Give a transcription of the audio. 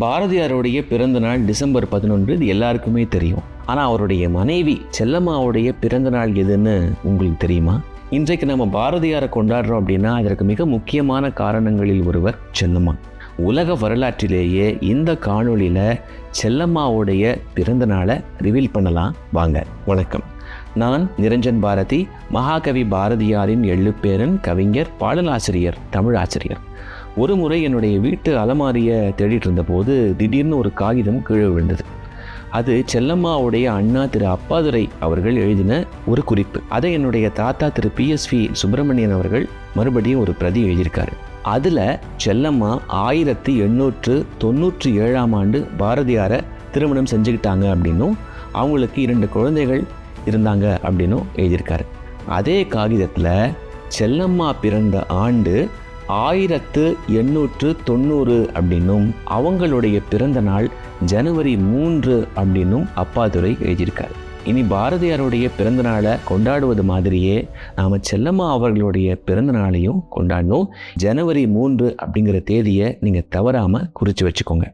பாரதியாருடைய பிறந்த நாள் டிசம்பர் பதினொன்று இது எல்லாருக்குமே தெரியும். ஆனால் அவருடைய மனைவி செல்லம்மாவுடைய பிறந்த நாள் எதுன்னு உங்களுக்கு தெரியுமா? இன்றைக்கு நம்ம பாரதியாரை கொண்டாடுறோம் அப்படின்னா அதற்கு மிக முக்கியமான காரணங்களில் ஒருவர் செல்லம்மா. உலக வரலாற்றிலேயே இந்த காணொளியில் செல்லம்மாவுடைய பிறந்த நாளை ரிவீல் பண்ணலாம். வாங்க வணக்கம். நான் நிரஞ்சன் பாரதி மகாகவி பாரதியாரின் எள்ளுப்பேரன் கவிஞர் பாடலாசிரியர் தமிழ் ஆசிரியர் ஒரு முறை என்னுடைய வீட்டு அலமாரியை தேடிட்டு இருந்தபோது திடீர்னு ஒரு காகிதம் கீழே விழுந்தது. அது செல்லம்மாவுடைய அண்ணா திரு அப்பாதுரை அவர்கள் எழுதின ஒரு குறிப்பு. அதை என்னுடைய தாத்தா திரு பிஎஸ்வி சுப்பிரமணியன் அவர்கள் மறுபடியும் ஒரு பிரதி எழுதியிருக்காரு. அதில் செல்லம்மா ஆயிரத்தி எண்ணூற்று தொண்ணூற்றி ஏழாம் ஆண்டு பாரதியாரை திருமணம் செஞ்சுக்கிட்டாங்க அப்படின்னும் அவங்களுக்கு இரண்டு குழந்தைகள் இருந்தாங்க அப்படின்னும் எழுதியிருக்காரு. அதே காகிதத்தில் செல்லம்மா பிறந்த ஆண்டு ஆயிரத்து எண்ணூற்று தொண்ணூறு அப்படின்னும் அவங்களுடைய பிறந்த நாள் ஜனவரி மூன்று அப்படின்னும் அப்பாதுரை எழுதியிருக்காரு. இனி பாரதியாருடைய பிறந்த நாளை கொண்டாடுவது மாதிரியே நாம் செல்லம்மா அவர்களுடைய பிறந்த நாளையும் கொண்டாடணும். ஜனவரி மூன்று அப்படிங்கிற தேதியை நீங்கள் தவறாமல் குறித்து வச்சுக்கோங்க.